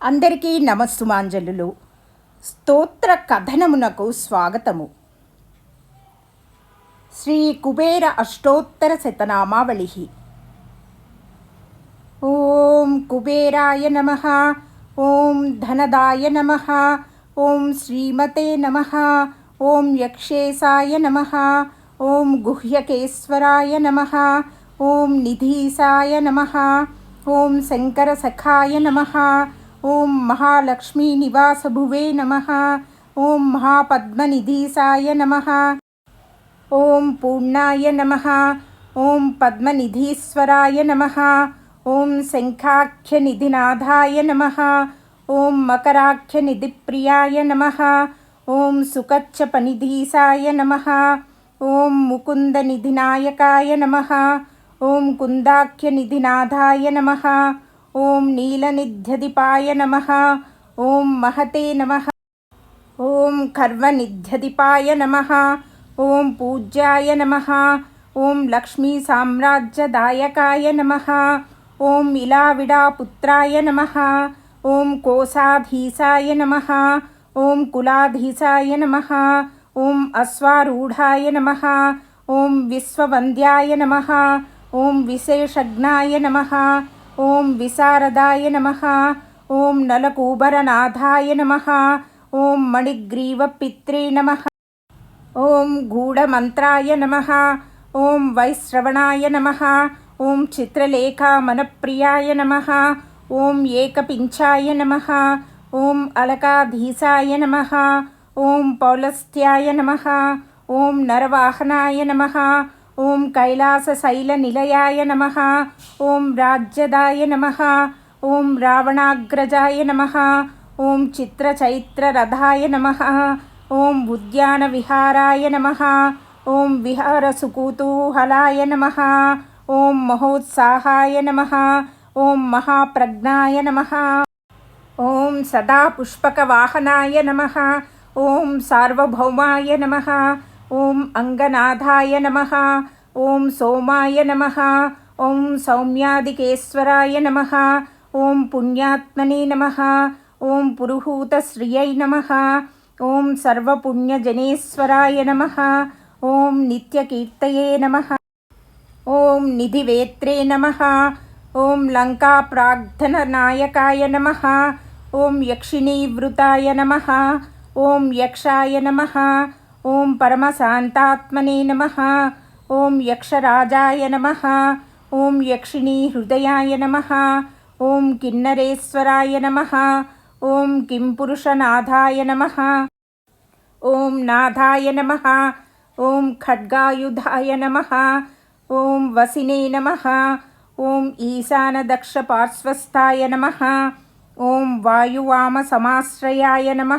అందరికీ నమస్సుమాంజలులు. స్తోత్ర కథనమునకు స్వాగతము. శ్రీ కుబేర అష్టోత్తర శతనామావళి ఓం కుబేరాయ నమ ఓం ధనదాయ నమ ఓం శ్రీమతే నమ ఓం యక్షేశాయ నమ ఓం గుహ్యకేశ్వరాయ నమ ఓం నిధీసాయ నమ ఓం శంకరసఖాయ నమ ఓం మహాలక్ష్మీ నివాస భువే నమ. ఓం మహాపద్మనిధీసాయ నమ. ఓం పూర్ణాయ నమ. ఓం పద్మనిధీశ్వరాయ నమ. ఓం శంఖాఖ్యనిధినాథాయ నమ. ఓం మకరాఖ్యనిధిప్రియాయ నమ. ఓం సుకచ్చపనిధీసాయ నమ. ఓం ముకుందనిధినాయకాయ నమ. ఓం కుందాఖ్యనిధినాథాయ నమ. ॐ नीलनिध्यदिपाय नम ॐ महते नमः ॐ खर्वनिध्यदिपाय नम ॐ पूज्याय नमः ॐ लक्ष्मीसाम्राज्यदायकाय नम ॐ इलाविडापुत्राय नम ॐ कोसाधीसाय नमः ॐ कुलाधीसाय नमः ॐ अश्वारूढाय नमः ॐ विश्ववन्द्याय नमः ॐ विशेषज्ञाय नमः ஓம் விசாரதாய நமகா ஓம் நலகூபரநாதாய நமகா ஓம் மணிக்ரீவப்பித்ரே நமகா ஓம் கூடமந்திராய நமகா ஓம் வைஸ்ரவணாய நமகா ஓம் சித்திரலேகா மனப்பிரியாய நமகா ஓம் ஏகபிஞ்சாய நமகா ஓம் அலகாதீசாய நமகா ஓம் பௌலஸ்தியாய நமகா ஓம் நரவாகனாய நமகா ॐ कैलासशैलनिलयाय नम। ओं राज्यदाय नमः। ॐ रावणाग्रजाय नमः। ॐ चित्रचैत्ररथाय नमः। ॐ उद्यानविहाराय नमः। ॐ विहारसुकुतूहलाय नमः। ॐ महोत्साहाय नमः। ॐ महाप्रज्ञाय नमः। ॐ सदा पुष्पकवाहनाय नमः। ॐ सार्वभौमाय नमः। ఓం అంగనాథాయ నమ ఓం సోమాయ నమ ఓం సౌమ్యాదికేశ్వరాయ నమ ఓం పుణ్యాత్మనే నమ ఓం పురుహూతశ్రియై నమ ఓం సర్వపుణ్యజనేశ్వరాయ నమ ఓం నిత్యకీర్తయే నమ ఓం నిధివేత్రే నమ ఓం లంకాప్రాగ్ధననాయకాయ నమ ఓం యక్షిణీవృతాయ నమ ఓం యక్షాయ నమ ఓం పరమశాంతాత్మనే నమ. ఓం యక్షరాజాయ నమ. ఓం యక్షిణీ హృదయాయ నమ. ఓం కిన్నరేశ్వరాయ నమ. ఓం కింపురుషనాథాయ నమ. ఓం నాథాయ నమ. ఓం ఖడ్గాయుధాయ నమ. ఓం వసినే నమ. ఓం ఈశానదక్షపార్శ్వస్థాయ నమ. ఓం వాయువామసమాశ్రయాయ నమ.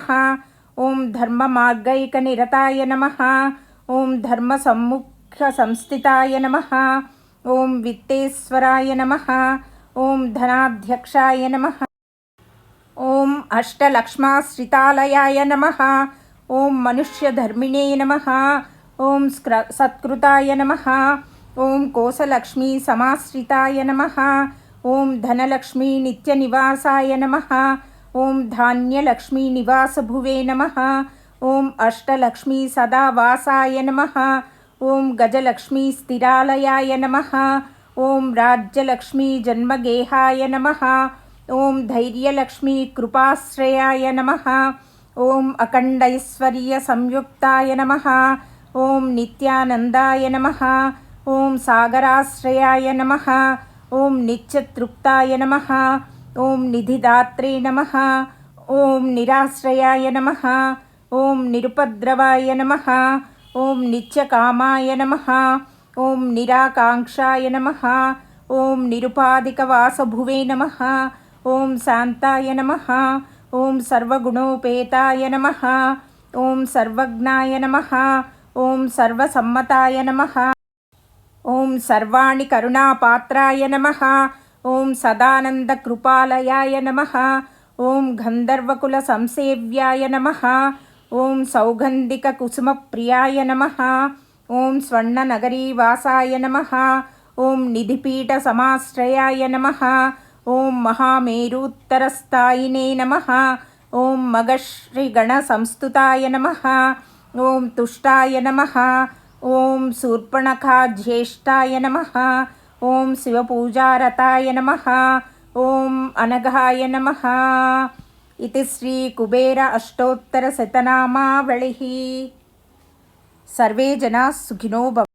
ओं ॐ धर्ममार्गैकनिरताय नमः। ॐ धर्मसम्मुखसंस्थिताय नमः। ॐ वित्तेश्वराय नमः। ॐ धनाध्यक्षाय नमः। ॐ अष्टलक्ष्माश्रितालयाय नमः। ॐ मनुष्यधर्मिणे नम। ओं स्क्र, सत्कृताय नमः। ॐ कोसलक्ष्मीसमाश्रिताय नमः। ॐ धनलक्ष्मीनित्यनिवासाय नमः। ॐ धान्यलक्ष्मीनिवासभुवे नमः। ॐ अष्टलक्ष्मी सदावासाय नमः। ॐ गजलक्ष्मीस्थिरालयाय नमः। ॐ राज्यलक्ष्मीजन्मगेहाय नमः। ॐ धैर्यलक्ष्मीकृपाश्रयाय नमः। ॐ अखण्डैश्वर्यसंयुक्ताय नम। ॐ नित्यानन्दाय नम। ॐ सागराश्रयाय नम। ॐ नित्यतृप्ताय नमः। ఓం నిధిదాత్రే నమ ఓం నిరాశ్రయాయ నమ ఓం నిరుపద్రవాయ నమ ఓం నిత్యకామాయ నమ ఓం నిరాకాంక్షాయ నమ ఓం నిరుపాధికవాసభువే నమ ఓం శాంతాయ నమ ఓం సర్వగుణోపేతాయ నమ ఓం సర్వజ్ఞాయ నమ ఓం సర్వసమ్మతాయ నమ ఓం సర్వాణి కరుణాపాత్రాయ నమ ఓం సదానంద కృపాలయాయ నమ. ఓం గంధర్వకుల సంసేవ్యాయ నమ. ఓం సౌగంధిక కుసుమ ప్రియాయ నమ. ఓం స్వర్ణనగరీవాసాయ నమ. ఓం నిధిపీఠ సమాశ్రయాయ నమ. ఓం మహామేరూత్తరస్థాయినే నమ. ఓం మగశ్రీగణ సంస్థుతాయ నమ. ఓం తుష్టాయ నమ. ఓం శూర్పణఖా జ్యేష్ఠాయ నమ. ఓం శివపూజారథాయ నమ. ఓం అనఘాయ నమ. ఇది శ్రీ కుబేర అష్టోత్తర శతనామావళి. సర్వే జనా సుఖినో భవ